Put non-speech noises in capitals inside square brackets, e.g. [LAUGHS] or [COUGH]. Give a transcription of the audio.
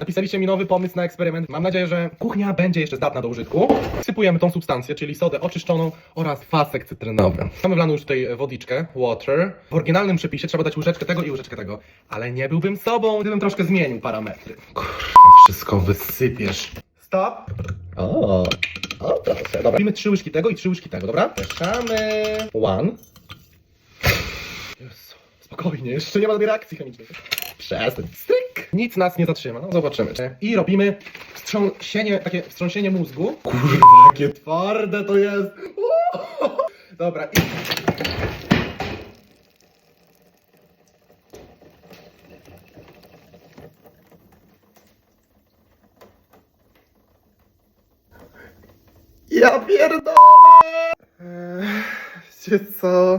Napisaliście mi nowy pomysł na eksperyment. Mam nadzieję, że kuchnia będzie jeszcze zdatna do użytku. Wsypujemy tą substancję, czyli sodę oczyszczoną oraz fasek cytrynowy. Mamy wlaną już tutaj wodyczkę, water. W oryginalnym przepisie trzeba dać łyżeczkę tego i łyżeczkę tego. Ale nie byłbym sobą, gdybym troszkę zmienił parametry. Kurwa, wszystko wysypiesz. Stop. O, o proszę. Dobra, robimy trzy łyżki tego i trzy łyżki tego, dobra? Mieszamy. One. Jezu, spokojnie, jeszcze nie ma żadnej reakcji chemicznej. Przestań. Stryk! Nic nas nie zatrzyma, no zobaczymy. I robimy wstrząsienie, takie wstrząsienie mózgu. Kurwa, jakie twarde to jest! Uuu. [LAUGHS] Dobra, i... Ja pierdolę! Eee, Wiecie co?